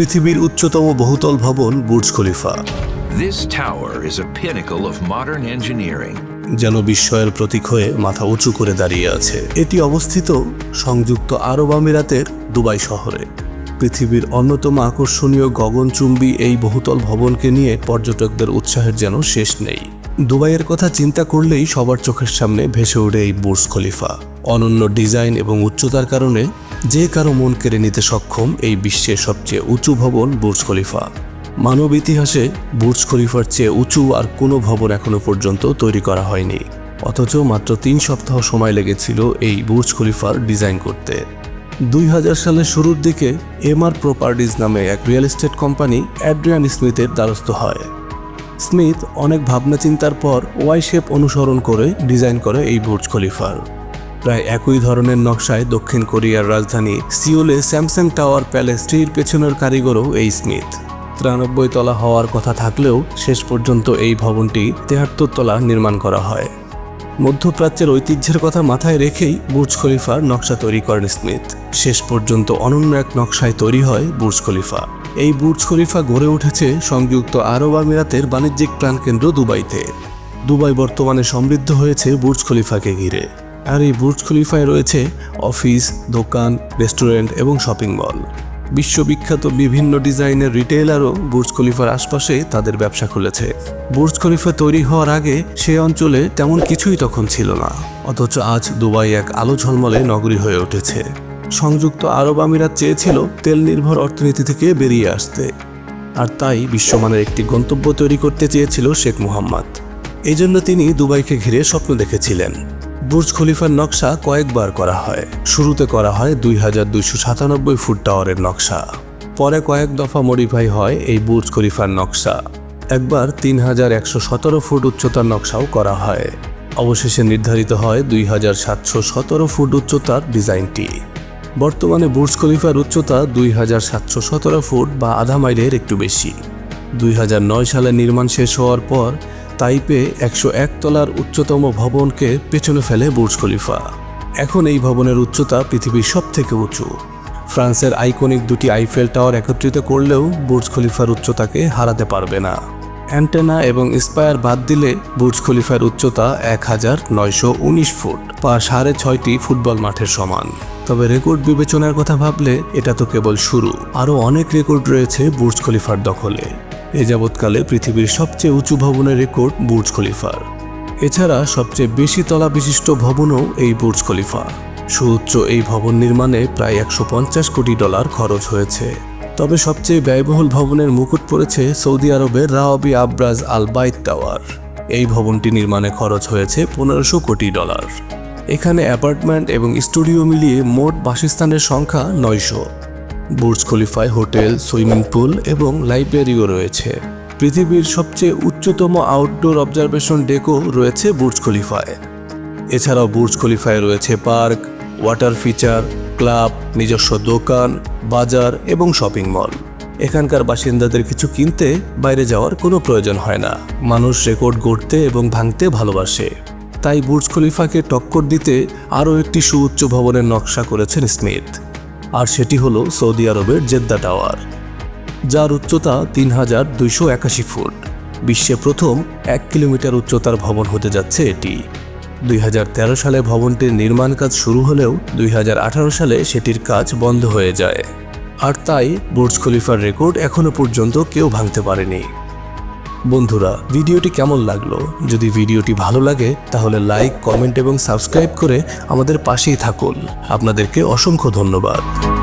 পৃথিবীর উচ্চতম বহুতল ভবন Burj Khalifa. This tower is a pinnacle of modern engineering. যেন বিস্ময়ের প্রতীক হয়ে মাথা উঁচু করে দাঁড়িয়ে আছে। এটি অবস্থিত সংযুক্ত আরব আমিরাতের দুবাই শহরে। পৃথিবীর অন্যতম আকর্ষণীয় গগনচুম্বী এই বহুতল ভবনকে নিয়ে পর্যটকদের উৎসাহের যেন শেষ নেই। দুবাইয়ের কথা চিন্তা করলেই সবার চোখের সামনে ভেসে ওঠে এই বুর্জ খলিফা। অনন্য ডিজাইন এবং উচ্চতার কারণে যে কারও মন কেড়ে নিতে সক্ষম এই বিশ্বের সবচেয়ে উঁচু ভবন বুর্জ খলিফা। মানব ইতিহাসে বুর্জ খলিফার চেয়ে উঁচু আর কোনো ভবন এখনও পর্যন্ত তৈরি করা হয়নি। অথচ মাত্র তিন সপ্তাহ সময় লেগেছিল এই বুর্জ খলিফার ডিজাইন করতে। দুই হাজার সালের শুরুর দিকে এমআর প্রপার্টিজ নামে এক রিয়েল এস্টেট কোম্পানি অ্যাড্রিয়ান স্মিথের দ্বারস্থ হয়। স্মিথ অনেক ভাবনা চিন্তার পর ওয়াই শেপ অনুসরণ করে ডিজাইন করে এই বুর্জ খলিফার। প্রায় একই ধরনের নকশায় দক্ষিণ কোরিয়ার রাজধানী সিওলে স্যামসাং টাওয়ার প্যালেসটির পেছনের কারিগরও এই স্মিথ। তিরানব্বই তলা হওয়ার কথা থাকলেও শেষ পর্যন্ত এই ভবনটি তেহাত্তর তলা নির্মাণ করা হয়। মধ্যপ্রাচ্যের ঐতিহ্যের কথা মাথায় রেখেই বুর্জ খলিফার নকশা তৈরি করেন স্মিথ। শেষ পর্যন্ত অনন্য এক নকশায় তৈরি হয় বুর্জ খলিফা। এই বুর্জ খলিফা গড়ে উঠেছে সংযুক্ত আরব আমিরাতের বাণিজ্যিক প্রাণকেন্দ্র দুবাইতে। দুবাই বর্তমানে সমৃদ্ধ হয়েছে বুর্জ খলিফাকে ঘিরে। আর এই বুর্জ খলিফায় রয়েছে অফিস, দোকান, রেস্টুরেন্ট এবং শপিং মল। বিশ্ববিখ্যাত বিভিন্ন ডিজাইনের রিটেইলারও বুর্জ খলিফার আশপাশে তাদের ব্যবসা খুলেছে। বুর্জ খলিফা তৈরি হওয়ার আগে সে অঞ্চলে তেমন কিছুই তখন ছিল না। অথচ আজ দুবাই এক আলো ঝলমলে নগরী হয়ে উঠেছে। সংযুক্ত আরব আমিরাত চেয়েছিল তেল নির্ভর অর্থনীতি থেকে বেরিয়ে আসতে। আর তাই বিশ্বমানের একটি গন্তব্য তৈরি করতে চেয়েছিল শেখ মুহাম্মদ। এই জন্য তিনি দুবাইকে ঘিরে স্বপ্ন দেখেছিলেন। বুর্জ খলিফার নকশা কয়েকবার করা হয়। শুরুতে করা হয় দুই হাজার দুইশো সাতানব্বই ফুট টাওয়ারের নকশা। পরে কয়েক দফা মডিফাই হয় এই বুর্জ খলিফার নকশা। একবার তিন হাজার একশো সতেরো ফুট উচ্চতার নকশাও করা হয়। অবশেষে নির্ধারিত হয় দুই হাজার সাতশো সতেরো ফুট উচ্চতার ডিজাইনটি। বর্তমানে বুর্জ খলিফার উচ্চতা দুই হাজার সাতশো সতেরো ফুট বা আধা মাইলের একটু বেশি। দুই হাজার নয় সালে নির্মাণ শেষ হওয়ার পর তাইপে একশো এক তলার উচ্চতম ভবনকে পেছনে ফেলে বুর্জ খলিফা। এখন এই ভবনের উচ্চতা পৃথিবীর সব থেকে উঁচু। ফ্রান্সের আইকনিক দুটি আইফেল টাওয়ার একত্রিত করলেও বুর্জ খলিফার উচ্চতাকে হারাতে পারবে না। অ্যান্টেনা এবং স্পায়ার বাদ দিলে বুর্জ খলিফার উচ্চতা এক হাজার নয়শো উনিশ ফুট বা সাড়ে ছয়টি ফুটবল মাঠের সমান। তবে রেকর্ড বিবেচনার কথা ভাবলে এটা তো কেবল শুরু। আরও অনেক রেকর্ড রয়েছে বুর্জ খলিফার দখলে। এ যাবৎকালে পৃথিবীর সবচেয়ে উঁচু ভবনের রেকর্ড বুর্জ খলিফার। এছাড়া সবচেয়ে বেশি তলা বিশিষ্ট ভবনও এই বুর্জ খলিফা। সুউচ্চ এই ভবন নির্মাণে প্রায় একশো পঞ্চাশ কোটি ডলার খরচ হয়েছে। তবে সবচেয়ে ব্যয়বহুল ভবনের মুকুট পড়েছে সৌদি আরবের রাওয়াবি আব্রাজ আল বাইত টাওয়ার। এই ভবনটি নির্মাণে খরচ হয়েছে পনেরোশো কোটি ডলার। এখানে অ্যাপার্টমেন্ট এবং স্টুডিও মিলিয়ে মোট বাসস্থানের সংখ্যা নয়শো। বুর্জ খলিফায় হোটেল, সুইমিং পুল এবং লাইব্রেরিও রয়েছে। পৃথিবীর সবচেয়ে উচ্চতম আউটডোর অবজারভেশন ডেকও রয়েছে বুর্জ খলিফায়। এছাড়াও বুর্জ খলিফায় রয়েছে পার্ক ওয়াটার ফিচার ক্লাব নিজস্ব দোকান, বাজার এবং শপিং মল এখানকার বাসিন্দাদের কিছু কিনতে বাইরে যাওয়ার কোনো প্রয়োজন হয় না। মানুষ রেকর্ড গড়তে এবং ভাঙতে ভালোবাসে। তাই বুর্জ খলিফাকে টক্কর দিতে আরও একটি সুউচ্চ ভবনের নকশা করেছেন স্মিথ। আর সেটি হলো সৌদি আরবের জেদ্দা টাওয়ার, যার উচ্চতা তিন হাজার দুইশো একাশি ফুট। বিশ্বে প্রথম এক কিলোমিটার উচ্চতার ভবন হতে যাচ্ছে এটি। দুই হাজার তেরো সালে ভবনটির নির্মাণ কাজ শুরু হলেও দুই হাজার আঠারো সালে সেটির কাজ বন্ধ হয়ে যায়। আর তাই বুর্জ খলিফার রেকর্ড এখনও পর্যন্ত কেউ ভাঙতে পারেনি। বন্ধুরা, ভিডিওটি কেমন লাগল? যদি ভিডিওটি ভালো লাগে, তাহলে লাইক কমেন্ট এবং সাবস্ক্রাইব করে আমাদের পাশেই থাকুন। আপনাদেরকে অসংখ্য ধন্যবাদ।